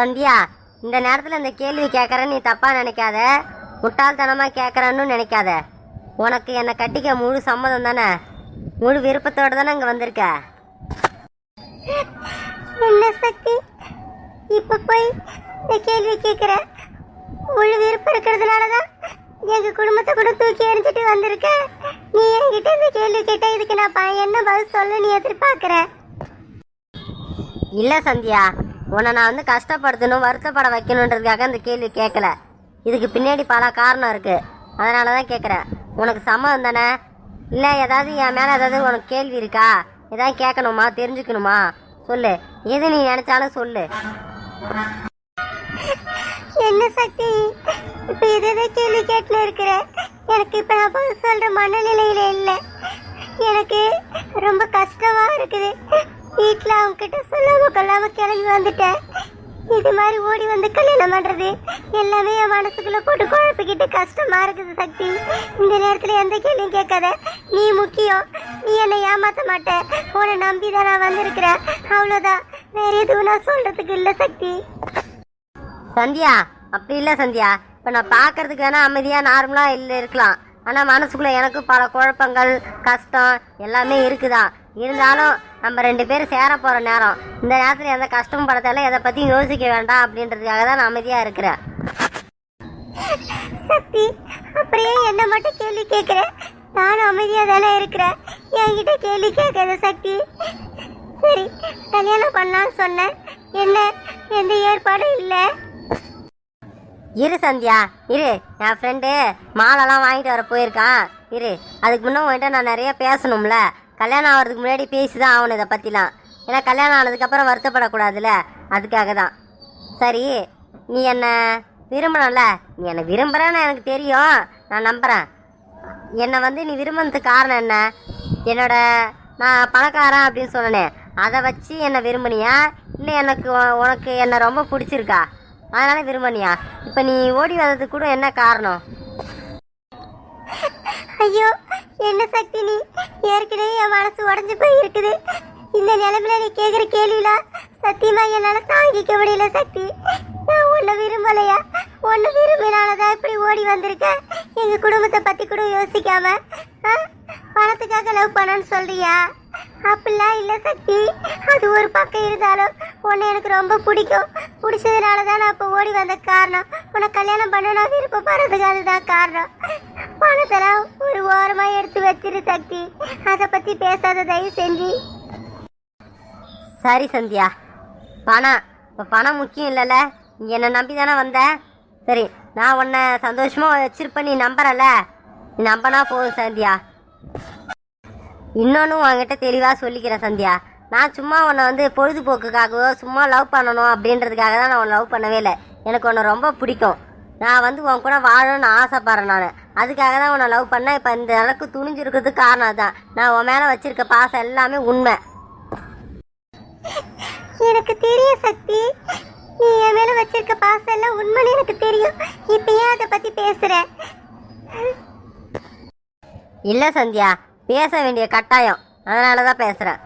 சந்தியா இந்த நேரத்தில் இந்த கேள்வி கேட்குறேன்னு நீ தப்பாக நினைக்காத. முட்டாள்தனமாக கேட்குறன்னு நினைக்காத. உனக்கு என்னை கட்டிக்க முழு சம்மதம் தானே? முழு விருப்பத்தோடு தானே இங்கே வந்திருக்க? என்ன சக்தி இப்ப போய் இந்த கேள்வி கேக்குற. முழு விருப்பம் இருக்கிறதுனால தான் எங்க குடும்பத்தை கூட தூக்கி எறிஞ்சிட்டு வந்திருக்க. நீ என்கிட்ட இந்த கேள்வி கேட்டா இதுக்கு நான் என்ன பதில் சொல்ல நீ எதிர்பார்க்கிற? இல்லை சந்தியா உன்னை நான் வந்து கஷ்டப்படுத்தணும் வருத்தப்பட வைக்கணுன்றதுக்காக இந்த கேள்வி கேட்கல. இதுக்கு பின்னாடி பல காரணம் இருக்குது அதனால தான் கேட்குறேன். உனக்கு சம்மதம் தானே? இல்லை ஏதாவது என் மேலே ஏதாவது உனக்கு கேள்வி இருக்கா? ஏதாவது கேட்கணுமா? தெரிஞ்சுக்கணுமா? சொல்லு. எது நீ நினச்சாலும் சொல்லு. என்ன சக்தி? இப்போ இதே கேள்வி கேட்டுன்னு இருக்கிற? எனக்கு இப்போ நான் பதில் சொல்கிற மனநிலையில் இல்லை. எனக்கு ரொம்ப கஷ்டமாக இருக்குது. வீட்டில் அவங்ககிட்ட சொல்லாம கொள்ளாம கிளம்பி வந்துட்டேன். இது மாதிரி ஓடி வந்து கல்யாணம் பண்ணுறது எல்லாமே என் மனசுக்குள்ளே போட்டு குழப்பிக்கிட்டு கஷ்டமாக இருக்குது சக்தி. இந்த நேரத்தில் எந்த கேள்வியும் கேட்காத. நீ முக்கியம். நீ என்னை ஏமாற்ற மாட்டேன் உன்னை நம்பி தான் நான் வந்திருக்கிறேன். அவ்வளோதான் வேற எதுவும் நான் சொல்கிறதுக்கு இல்லை சக்தி. சந்தியா அப்படி இல்லை சந்தியா. இப்போ நான் பார்க்கறதுக்கு வேணால் அமைதியாக நார்மலாக இல்லை இருக்கலாம். ஆனால் மனசுக்குள்ளே எனக்கு பல குழப்பங்கள் கஷ்டம் எல்லாமே இருக்குதான் இருந்தாலும் நம்ம ரெண்டு பேரும் சேர போகிற நேரம். இந்த நேரத்தில் எந்த கஷ்டமும் படத்தால எதை பற்றியும் யோசிக்க வேண்டாம் அப்படின்றதுக்காக தான் நான் அமைதியாக இருக்கிறேன். சக்தி அப்படியே என்ன மட்டும் கேள்வி கேட்குற? நானும் அமைதியா தானே இருக்கிறேன். என்கிட்ட கேள்வி கேட்காத சக்தி. சரி கல்யாணம் பண்ணலாம்னு சொன்னேன். என்ன எந்த ஏற்பாடும் இல்லை? இரு சந்தியா இரு. என் ஃப்ரெண்டு மாலைலாம் வாங்கிட்டு வர போயிருக்கான். இரு. அதுக்கு முன்னே உன்கிட்ட நான் நிறைய பேசணும்ல. கல்யாணம் ஆகிறதுக்கு முன்னாடி பேசி தான் ஆகணும் இதை பற்றிலாம் ஏன்னா கல்யாணம் ஆனதுக்கப்புறம் வருத்தப்படக்கூடாதுல்ல அதுக்காக தான் சரி நீ என்னை விரும்பணும்ல? நீ என்னை விரும்புகிறேன்னு எனக்கு தெரியும். நான் நம்புகிறேன் என்னை வந்து நீ விரும்பினதுக்கு காரணம் என்ன? என்னோட நான் பணக்காரன் அப்படின்னு சொன்னேன். அதை வச்சு என்னை விரும்பினியா? இல்லை எனக்கு உனக்கு என்னை ரொம்ப பிடிச்சிருக்கா? அதனால விரும்பினியா? இப்போ நீ ஓடி வந்ததுக்கு கூட என்ன காரணம்? ஐயோ என்ன சக்தி நீ? ஏற்கனவே என் மனசு உடஞ்சு போய் இருக்குது இந்த நிலைமையில நீ கேட்குற கேள்வியில சத்தியமா என்னால் தாங்கிக்க முடியல சக்தி. நான் உன்னை விரும்பலையா? நான் தான் இப்படி ஓடி வந்திருக்கேன் எங்கள் குடும்பத்தை பற்றி கூட யோசிக்காம பணத்துக்காக லவ் பண்ணன்னு சொல்றியா? அப்படிலாம் இல்லை சக்தி. அது ஒரு பக்கம் இருந்தாலும் உன்னை எனக்கு ரொம்ப பிடிக்கும். பிடிச்சதுனால தான் நான் இப்போ ஓடி வந்த காரணம். உன்னை கல்யாணம் பண்ண நான் விருப்பப்படுறதுக்கு அதுதான் காரணம். பணத்தெல்லாம் ஒரு ஓரமாக எடுத்து வச்சிரு சக்தி. அதை பற்றி பேசாத தயவு செஞ்சு. சரி சந்தியா. பணம். இப்போ பணம் முக்கியம் இல்லைல்ல. என்னை நம்பி தானே வந்த? சரி நான் உன்னை சந்தோஷமாக வச்சிருப்பேன். நீ நம்புறல நீ நம்பினா போதும் சந்தியா. இன்னொன்று உன்கிட்ட தெளிவாக சொல்லிக்கிறேன் சந்தியா. நான் சும்மா உன்னை வந்து பொழுதுபோக்குக்காகவோ சும்மா லவ் பண்ணணும் அப்படின்றதுக்காக தான் நான் உன்னை லவ் பண்ணவே இல்லை. எனக்கு உன்னை ரொம்ப பிடிக்கும். நான் வந்து உன் கூட வாழணும்னு ஆசைப்பட்றேன் நான். அதுக்காக தான் உன்னை லவ் பண்ணேன். இப்போ இந்த அளவுக்கு துணிஞ்சிருக்கிறதுக்கு காரணம் அதுதான். நான் உன் மேலே வச்சிருக்க பாசம் எல்லாமே உண்மை. எனக்கு தெரியும் சக்தி. நீ என் மேல வச்சிருக்க பாசம் எல்லாம் உண்மைன்னு எனக்கு தெரியும். இப்ப ஏன் அதை பத்தி பேசுற? இல்லை சந்தியா. பேச வேண்டிய கட்டாயம். அதனால தான் பேசுகிறேன்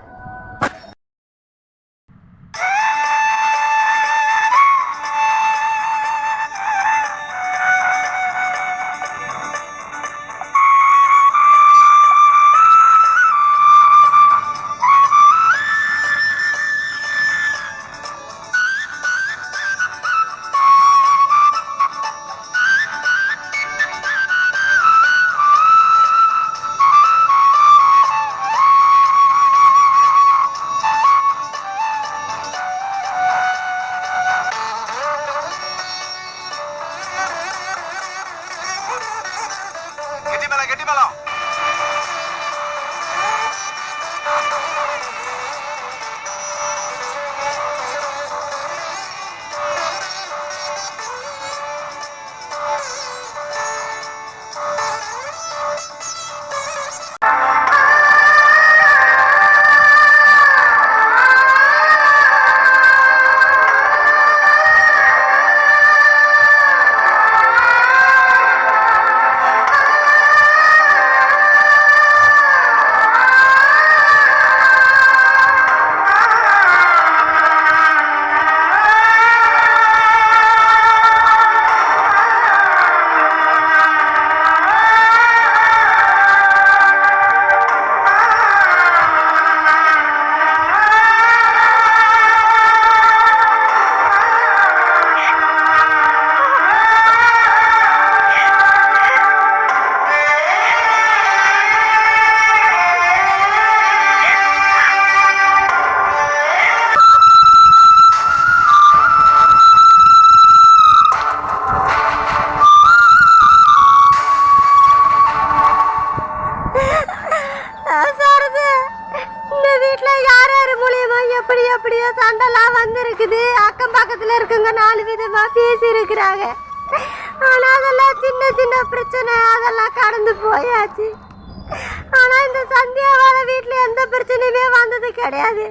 பிரச்சனையுமே கிடையாது.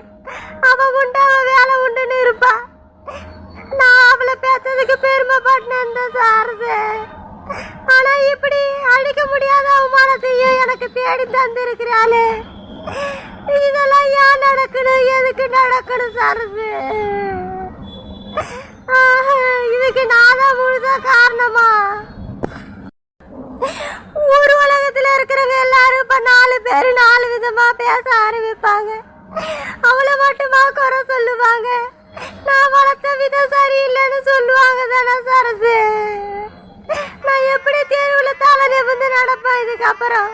அவ உண்டு அவ வேலை உண்டுன்னு இருப்பா. நான் அவளை பேசுறதுக்கு பெருமைப்பட்டேன் இந்த சாரது ஆனா இப்படி அழிக்க முடியாத அவமானத்தையும் எனக்கு தேடி தந்திருக்கிறாளே. இதெல்லாம் ஏன் நடக்கணும் எதுக்கு நடக்கணும் சாரது இதுக்கு நான் தான் முழுதா காரணமா? ஊர் உலகத்துல இருக்கிறவங்க எல்லாரும் இப்ப நாலு பேர் நாலு விதமா பேச ஆரம்பிப்பாங்க. அவளை மட்டுமா குறை சொல்லுவாங்க? நான் வளர்த்த விதம் சரியில்லைன்னு சொல்லுவாங்க தானே சரசு? நான் எப்படி தேர்வுல தலை நிமிர்ந்து நடப்பேன் இதுக்கப்புறம்?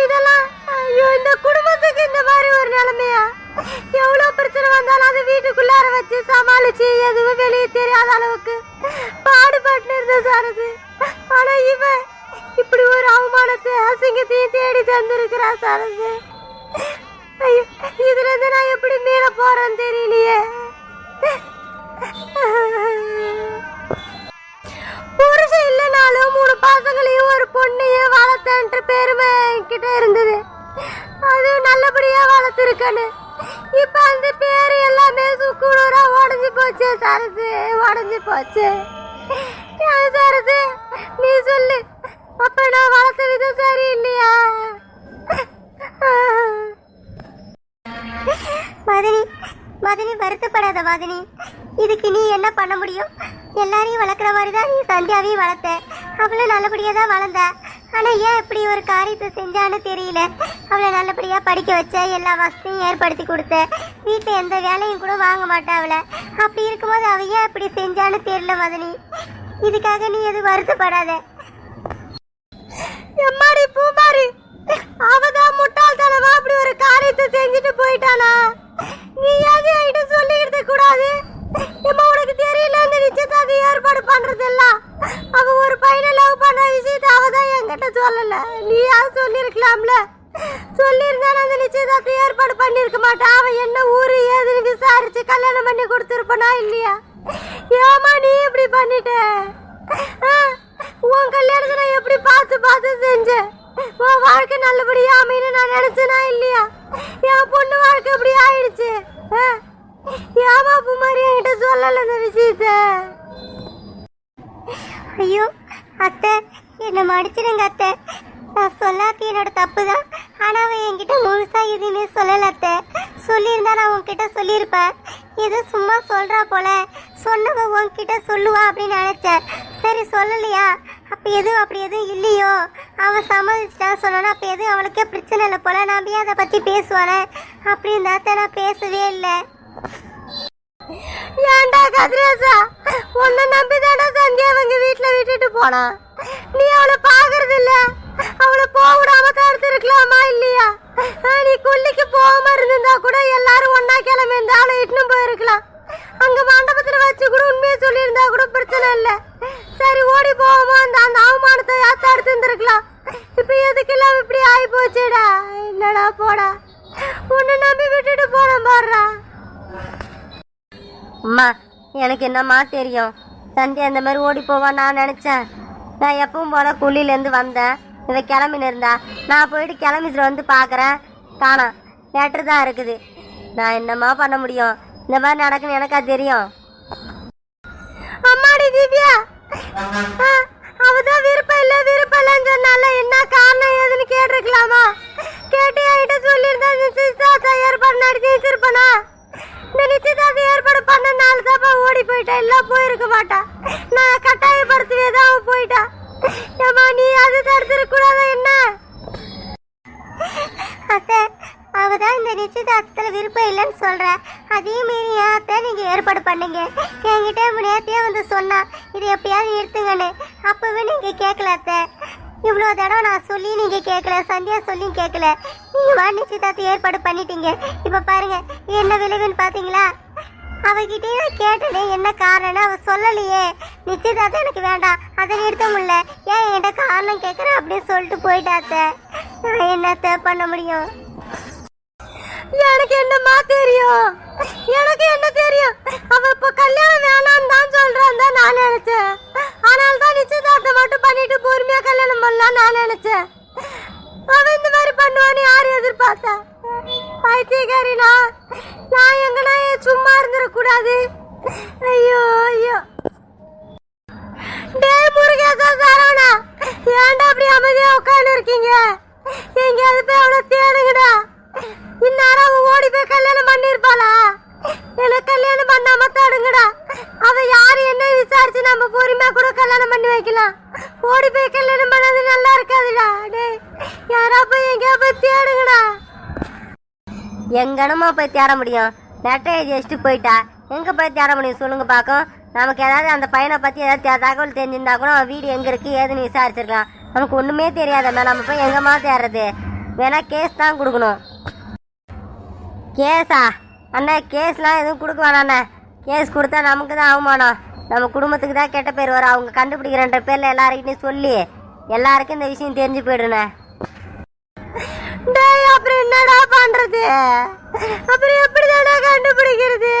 இதெல்லாம் ஐயோ இந்த குடும்பத்துக்கு இந்த மாதிரி ஒரு நிலைமையா? எவ்வளவு பிரச்சனை வந்தாலும் அது வீட்டுக்குள்ளார வச்சு சமாளிச்சு எதுவும் வெளியே தெரியாத அளவுக்கு பாடுபட்டு இருந்த சாரது ஆனா இவன் இப்படி ஒரு அவமானத்தை அசிங்கத்தையும் தேடி தந்திருக்கிறா சாரது இதுல இருந்து நான் எப்படி மீள போறேன்னு தெரியலையே. புருஷன் இல்லைனாலும் மூணு பசங்களையும் ஒரு பொண்ணையும் வளர்த்தன்ற பெருமை என்கிட்ட இருந்தது. அது நல்லபடியா வளர்த்துருக்கேன்னு. இப்ப அந்த பேரு எல்லாமே சுக்குநூறா உடஞ்சி போச்சு சரசு உடஞ்சி போச்சு. சரசு நீ சொல்லு. அப்ப நான் வளர்த்த விதம் சரியில்லையா? மதனி மதனி வருத்தப்படாத மதனி இதுக்கு நீ என்ன பண்ண முடியும்? எல்லாரையும் வளர்க்குற மாதிரி தான் நீ சந்தியாவையும் வளர்த்த. அவளும் நல்லபடியாக தான் வளர்ந்த. ஆனால் ஏன் இப்படி ஒரு காரியத்தை செஞ்சான்னு தெரியல. அவளை நல்லபடியாக படிக்க வச்ச எல்லா வசதியும் ஏற்படுத்தி கொடுத்த. வீட்டில் எந்த வேலையும் கூட வாங்க மாட்டா அவளை. அப்படி இருக்கும்போது அவ ஏன் இப்படி செஞ்சான்னு தெரியல மதனி இதுக்காக நீ எதுவும் வருத்தப்படாத. எம்மாடி பூமாரி அவதான் அவன் அப்படி ஒரு காரியத்தை செஞ்சுட்டு போயிட்டானா? நீ ஏன் என்கிட்ட சொல்லிக்கிட்டு கூடாது? நம்ம உனக்கு தெரியல இந்த நிச்சயதார்த்த ஏற்பாடு பண்றதெல்லாம்? அவ ஒரு பையனை லவ் பண்ண விஷயத்த அவ தான் என்கிட்ட சொல்லல. நீ யாரும் சொல்லிருக்கலாம்ல அந்த நிச்சயதார்த்த ஏற்பாடு பண்ணிருக்க மாட்டான். அவன் என்ன ஊரு ஏதுன்னு விசாரிச்சு கல்யாணம் பண்ணி கொடுத்துருப்பனா இல்லையா? ஏமா நீ இப்படி பண்ணிட்ட? உன் கல்யாணத்தை நான் எப்படி பார்த்து பார்த்து செஞ்சேன்? உன் வாழ்க்கை நல்லபடியா அமைன்னு நான் நினைச்சேனா இல்லையா? என் பொண்ணு வாழ்க்கை அப்படி ஆயிடுச்சு. என் பாப்பு மாதிரி என்கிட்ட சொல்லல இந்த விஷயத்த. ஐயோ அத்தை என்னை மடிச்சிடுங்க அத்தை. நான் சொல்லாத்தி என்னோட தப்பு தான் ஆனால் அவன் என்கிட்ட முழுசாக எதுவுமே சொல்லலத்த. சொல்லியிருந்தா நான் உன்கிட்ட சொல்லியிருப்பேன். ஏதோ சும்மா சொல்கிறா போல. சொன்னவ உன்கிட்ட சொல்லுவா அப்படின்னு நினச்சேன். சரி சொல்லலையா? அப்போ எதுவும் அப்படி எதுவும் இல்லையோ? அவன் சம்மதிச்சிட்டா சொன்னா அப்போ எதுவும் அவளுக்கே பிரச்சனை இல்லை போல. நான் ஏன் அதை பற்றி பேசுவானே? அப்படின்னு அத்தை நான் பேசவே இல்லை. ஏன்டா கதிரேசா? உன்னை நம்பி தானே சந்தியா அவங்க வீட்டில் விட்டுட்டு போனான் நீ அவளை பாக்குறது அவளை போக விடாம தடுத்திருக்கலாமா இல்லையா? நீ கொல்லிக்கு போகாம இருந்திருந்தா கூட எல்லாரும் ஒன்னா கிளம்பி இந்த அவளை இட்டுன்னு போயிருக்கலாம். அங்க மண்டபத்துல வச்சு கூட உண்மையை சொல்லியிருந்தா கூட பிரச்சனை இல்லை. சரி ஓடி போவோமா? அந்த அந்த அவமானத்தை தடுத்து இருந்திருக்கலாம். இப்ப எதுக்கெல்லாம் இப்படி ஆகி போச்சேடா? என்னடா போடா. உன்னை நம்பி விட்டுட்டு போன பாடுறா அம்மா எனக்கு என்னம்மா தெரியும்? சண்டே அந்த மாதிரி ஓடி போவான் நான் நினச்சேன். நான் எப்பவும் போல குழியிலேருந்து வந்தேன். இவன் கிளம்பின்னு இருந்தா நான் போயிட்டு கிளம்பிட்டு வந்து பார்க்குறேன் காணோம் லெட்டர் தான் இருக்குது. நான் என்னம்மா பண்ண முடியும்? இந்த மாதிரி நடக்குன்னு எனக்கா தெரியும். அம்மாடி திவ்யா! ஆ, அவதான் விருப்பம் இல்லை விருப்பம் இல்லைன்னு சொன்னால என்ன காரணம் ஏதுன்னு கேட்டிருக்கலாமா? கேட்டு என்கிட்ட சொல்லியிருந்தா நிச்சயதார்த்தம் ஏற்பாடு நடத்தி வச்சிருப்பனா? இந்த நிச்சயதார்த்தம் ஏற்பாடு பண்ணனால தான் ஓடி போயிட்டா எல்லாம் போயிருக்க மாட்டா. நான் கட்டாயப்படுத்தவே தான் அவன் போயிட்டா. ஏமா நீ அது தடுத்துருக்க கூடாதா என்ன? அத்தை அவ தான் இந்த நிச்சயதார்த்தத்தில் விருப்பம் இல்லைன்னு சொல்ற. அதையும் மீறி ஏன் அத்தை நீங்கள் ஏற்பாடு பண்ணீங்க? என்கிட்ட நேரத்தையே வந்து சொன்னா இது எப்படியாவது நிறுத்துங்கன்னு. அப்போவே நீங்கள் கேட்கல அத்தை. இவ்வளோ தடவை நான் சொல்லி நீங்கள் கேட்கல சந்தியா சொல்லியும் கேட்கல நீங்கள் வா நிச்சயதார்த்தம் ஏற்பாடு பண்ணிட்டீங்க. இப்போ பாருங்கள் என்ன விளைவுன்னு பார்த்தீங்களா அவகிட்டே நான் கேட்டனே என்ன காரணம் அவ சொல்லலையே. நிச்சயதார்த்தம் எனக்கு வேண்டாம். அதை நிறுத்த முடியல. ஏன் என்கிட்ட காரணம் கேட்குறேன் அப்படின்னு சொல்லிட்டு போயிட்டாத்த நான் என்னத்த பண்ண முடியும்? எனக்கு என்னம்மா தெரியும்? எனக்கு என்ன தெரியும்? அவ இப்ப கல்யாணம் வேணாம்னு தான் சொல்றான் தான் நான் நினைச்சேன். ஆனால் தான் நிச்சயதார்த்தம் மட்டும் பண்ணிட்டு பொறுமையா கல்யாணம் பண்ணலாம் நான் நினைச்சேன். அவன் இந்த மாதிரி பண்ணுவான்னு யார் எதிர்பார்த்தா? பைத்தியக்காரினா? நான் எங்கன்னா சும்மா இருந்துடக்கூடாது? ஐயோ ஐயோ. டேய் முருகேசா சரவணா ஏன்டா அப்படி அமைதியா உட்காந்து இருக்கீங்க எங்கேயாவது போய் அவ்வளோ தேடுங்கடா. இந்நேரம் ஓடி போய் கல்யாணம் பண்ணிருப்பாளா எனக்கு கல்யாணம் பண்ணாம தேடுங்கடா. அவ யாரு என்ன விசாரிச்சு நம்ம பொறுமையா கூட கல்யாணம் பண்ணி வைக்கலாம். ஓடி போய் கல்யாணம் பண்ணது நல்லா இருக்காதுடா. டேய் யாரா போய் எங்கேயா போய் தேடுங்கடா. எங்கனமா போய் தேட முடியும்? நெட்டையை ஜெயிச்சுட்டு போயிட்டா. எங்கே போய் தேட முடியும் சொல்லுங்க பார்க்கும் நமக்கு ஏதாவது அந்த பையனை பற்றி ஏதாவது தகவல் தெரிஞ்சிருந்தா கூட அவன் வீடு எங்கே இருக்குது ஏதுன்னு விசாரிச்சிருக்கலாம். நமக்கு ஒன்றுமே தெரியாதம்மா நம்ம போய் எங்கம்மா தேடுறது? வேணால் கேஸ் தான் கொடுக்கணும். கேஸா? அண்ணா கேஸ்லாம் எதுவும் கொடுக்க வேணாண்ணே கேஸ் கொடுத்தா நமக்கு தான் அவமானம். நம்ம குடும்பத்துக்கு தான் கெட்ட பேர் வரும். அவங்க கண்டுபிடிக்கிறன்ற பேரில் எல்லாருக்கிட்டையும் சொல்லி எல்லாருக்கும் இந்த விஷயம் தெரிஞ்சு போயிடுண்ணே டேய் அப்புறம் என்னடா பண்றது? அப்புறம் எப்படி தானே கண்டுபிடிக்கிறது?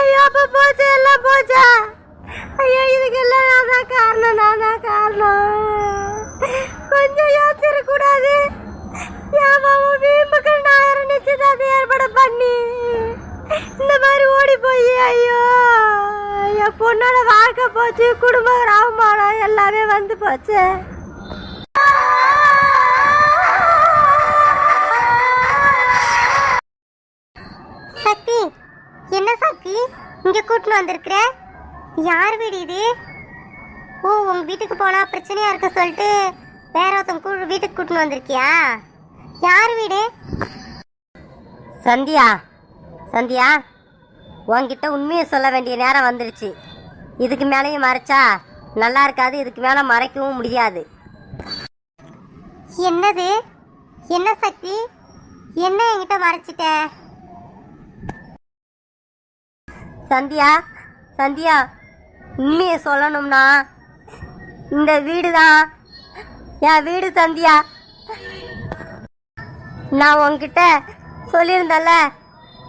ஐயோ அப்ப போச்சு எல்லாம் போச்சா? ஐயோ இதுக்கெல்லாம் நான் தான் காரணம் நான் தான் காரணம். கொஞ்சம் யோசிச்சிட கூடாது ஏமாவும் வீம்புக்கு நாயரம் நிச்சயதார்த்தம் ஏற்பட பண்ணி இந்த மாதிரி ஓடி போய் ஐயோ. என் பொண்ணோட வாழ்க்கை போச்சு குடும்பம் அவமானம் எல்லாமே வந்து போச்சு. யார் வீடு இது? ஓ உங்க வீட்டுக்கு போனா பிரச்சனையா இருக்க சொல்லிட்டு வேற ஒருத்தன் கூ வீட்டுக்கு கூட்டின்னு வந்திருக்கியா? யார் வீடு? சந்தியா சந்தியா உன்கிட்ட உண்மையை சொல்ல வேண்டிய நேரம் வந்துடுச்சு இதுக்கு மேலேயும் மறைச்சா நல்லா இருக்காது இதுக்கு மேலே மறைக்கவும் முடியாது. என்னது? என்ன சக்தி? என்ன என்கிட்ட மறைச்சிட்ட? சந்தியா சந்தியா உண்மையை சொல்லணும்னா இந்த வீடு தான் என் வீடு சந்தியா. நான் உங்ககிட்ட சொல்லியிருந்தல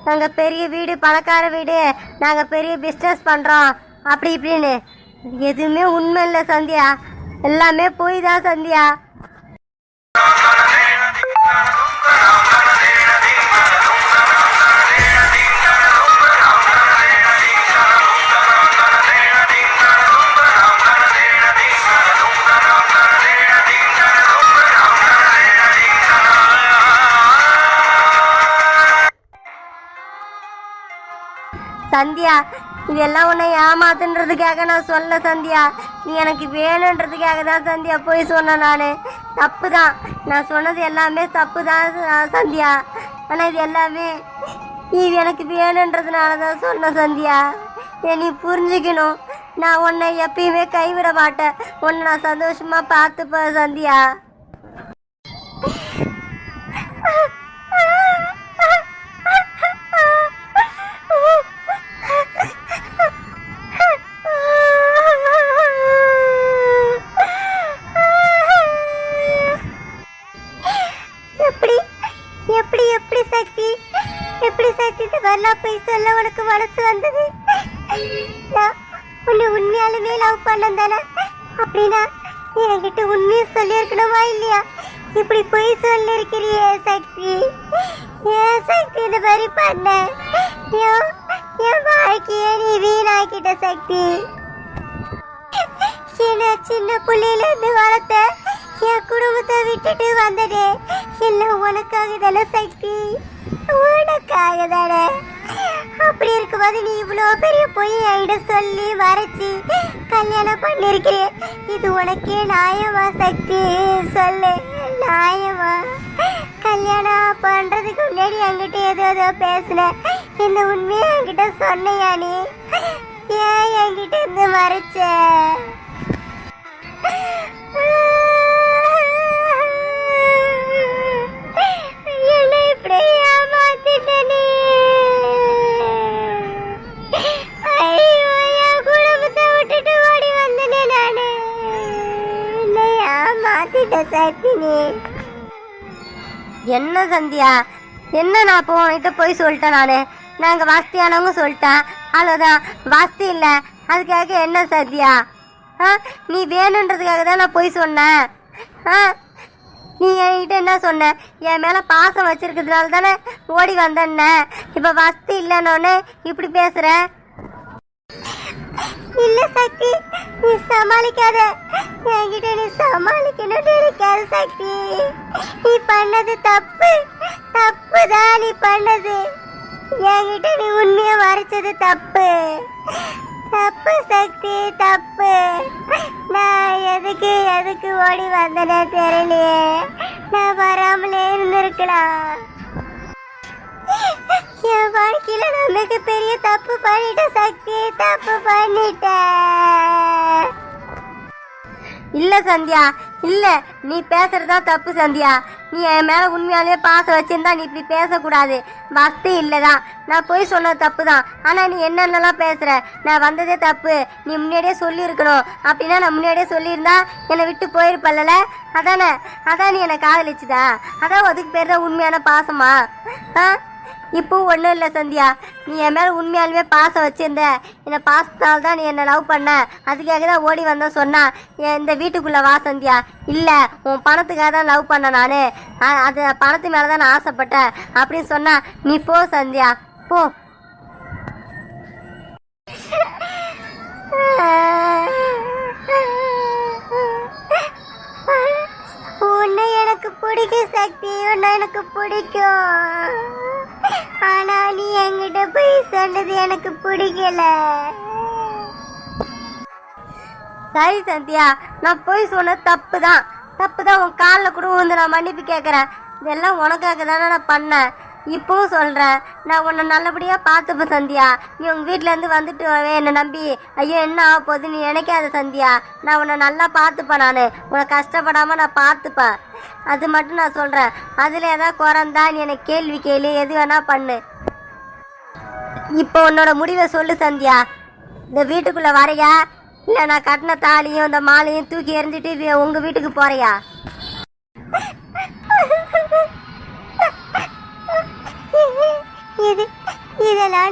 நாங்கள் பெரிய வீடு பணக்கார வீடு நாங்கள் பெரிய பிஸ்னஸ் பண்ணுறோம் அப்படி இப்படின்னு. எதுவுமே உண்மை இல்லை சந்தியா. எல்லாமே போய் தான் சந்தியா. சந்தியா இதெல்லாம் உன்னை ஏமாத்துன்றதுக்காக நான் சொல்ல சந்தியா. நீ எனக்கு வேணுன்றதுக்காக தான் சந்தியா போய் சொன்னேன் நான். தப்பு தான் நான் சொன்னது எல்லாமே தப்பு தான் சந்தியா. ஆனால் இது எல்லாமே நீ எனக்கு வேணுன்றதுனால தான் சொன்ன சந்தியா. நீ புரிஞ்சுக்கணும். நான் உன்னை எப்பயுமே கைவிட மாட்டேன். உன்னை நான் சந்தோஷமாக பார்த்துப்பேன் சந்தியா. சக்தி போய் சொல்ல உனக்கு மனசு வந்தது? நான் உன்னை உண்மையாலுமே லவ் பண்ணேன் தானே? அப்படின்னா என்கிட்ட உண்மையை சொல்லியிருக்கணுமா இல்லையா? இப்படி போய் சொல்லியிருக்கிறியே சக்தி. ஏன் சக்தி இந்த மாதிரி பண்ண? என் என் வாழ்க்கையே நீ வீணாக்கிட்ட சக்தி. என்ன சின்ன புள்ளையில இருந்து வளர்த்த என் குடும்பத்தை விட்டுட்டு வந்தது. எல்லாம் உனக்காக தானே சக்தி. உனக்காக தானே. அப்படி இருக்கும்போது நீ இவ்வளோ பெரிய பொய் ஆயிட சொல்லி மறைச்சி கல்யாணம் பண்ணிருக்கிறே இது உனக்கே நியாயமா சக்தி? சொல்லு. நியாயமா? கல்யாணம் பண்றதுக்கு முன்னாடி என்கிட்ட ஏதோ ஏதோ பேசுன. இந்த உண்மையை என்கிட்ட சொன்னையா நீ? ஏன் என்கிட்ட இருந்து மறைச்ச? என்னை இப்படி ஐயோ, என் குடும்பத்தை விட்டுட்டு ஓடி வந்தேன் நானு. என்னை ஏமாத்திட்ட சக்தி நீ. என்ன சந்தியா என்ன நான் இப்போ உன்கிட்ட போய் சொல்லிட்டேன் நான் நாங்கள் வாஸ்தியானவங்க சொல்லிட்டேன் அவ்வளோதான் வாஸ்தி இல்லை அதுக்காக என்ன சத்யா ஆ நீ வேணுன்றதுக்காக தான் நான் போய் சொன்னேன் ஆ நீ என்கிட்ட என்ன சொன்ன? என் மேலே பாசம் வச்சிருக்கிறதுனால தானே ஓடி வந்தேன்ன. இப்போ வசதி இல்லைன்னொன்னே இப்படி பேசுகிற இல்ல சக்தி நீ சமாளிக்காத. என்கிட்ட நீ சமாளிக்கணும்னு நினைக்காத சக்தி. நீ பண்ணது தப்பு. தப்பு தான் நீ பண்ணது. என்கிட்ட நீ உண்மையை மறைச்சது தப்பு. தப்பு சக்தி தப்பு. அதுக்கு எதுக்கு ஓடி வந்தனே தெரியலையே. நான் வராமலே இருந்திருக்கலாம் என் வாழ்க்கையில நான் மிகப்பெரிய தப்பு பண்ணிட்டேன் சக்தி தப்பு பண்ணிட்டேன் இல்ல சந்தியா இல்ல நீ பேசுறதா தப்பு சந்தியா. நீ என் மேலே உண்மையாலேயே பாசம் வச்சிருந்தா நீ இப்படி பேசக்கூடாது. வசதி இல்லைதான் நான் போய் சொன்னது தப்பு தான் ஆனால் நீ என்னென்னலாம் பேசுகிற நான் வந்ததே தப்பு. நீ முன்னாடியே சொல்லியிருக்கணும். அப்படின்னா நான் முன்னாடியே சொல்லியிருந்தா என்னை விட்டு போயிருப்பல்ல அதானே? அதான் நீ என்னை காதலிச்சுதா? அதான் அதுக்கு பேர் தான் உண்மையான பாசமா? ஆ? இப்போ ஒன்றும் இல்லை சந்தியா. நீ என் மேலே உண்மையாலுமே பாசம் வச்சிருந்த. என்னை பாசத்தால் தான் நீ என்னை லவ் பண்ண. அதுக்காக தான் ஓடி வந்தேன் சொன்னா. என் இந்த வீட்டுக்குள்ளே வா சந்தியா. இல்லை உன் பணத்துக்காக தான் லவ் பண்ண நான். அது பணத்து மேலே தான் நான் ஆசைப்பட்டேன். அப்படின்னு சொன்னா நீ போ சந்தியா. போ. எனக்கு பிடிக்கும் சக்தி உன்னை எனக்கு பிடிக்கும். ஆனா நீ என்கிட்ட போய் சொன்னது எனக்கு பிடிக்கல. சரி சந்தியா நான் போய் சொன்ன தப்பு தான் தப்பு தான் உன் காலில் கூட வந்து நான் மன்னிப்பு கேட்குறேன். இதெல்லாம் உனக்காக தானே நான் பண்ணேன். இப்போவும் சொல்கிறேன் நான் உன்னை நல்லபடியாக பார்த்துப்பேன் சந்தியா. நீ உங்கள் வீட்டிலேருந்து வந்துட்டு என்னை நம்பி. ஐயோ என்ன ஆக போகுது நீ நினைக்காத சந்தியா. நான் உன்னை நல்லா பார்த்துப்பேன் நான். உன்னை கஷ்டப்படாமல் நான் பார்த்துப்பேன். அது மட்டும் நான் சொல்கிறேன் அதில் ஏதாவது குறந்தா நீ எனக்கு கேள்வி கேளு. எது வேணால் பண்ணு. இப்போ உன்னோட முடிவை சொல்லு சந்தியா. இந்த வீட்டுக்குள்ளே வரையா? இல்லை நான் கட்டின தாலியும் இந்த மாலையும் தூக்கி எறிஞ்சிட்டு உங்கள் வீட்டுக்கு போகிறியா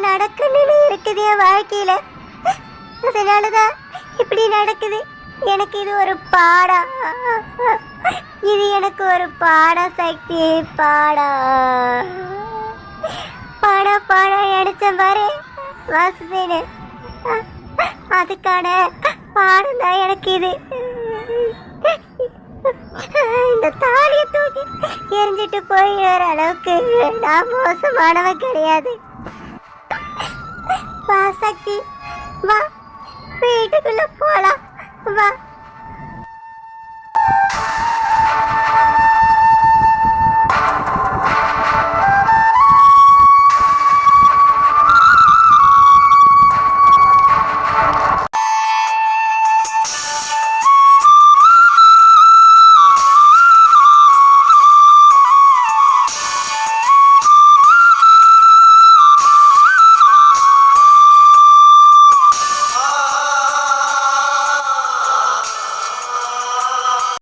நடக்கணும்னு இருக்குது என் வாழ்க்கையில. அதனாலதான் இப்படி நடக்குது. எனக்கு இது ஒரு பாடா. இது எனக்கு ஒரு பாடம் சக்தி பாடா. பாடா பாடம் அடிச்ச பாரு வாசுதேனு அதுக்கான பாடம் தான் எனக்கு இது. இந்த தாலியை தூக்கி எரிஞ்சிட்டு போயிடுற அளவுக்கு நான் மோசமானவன் கிடையாது.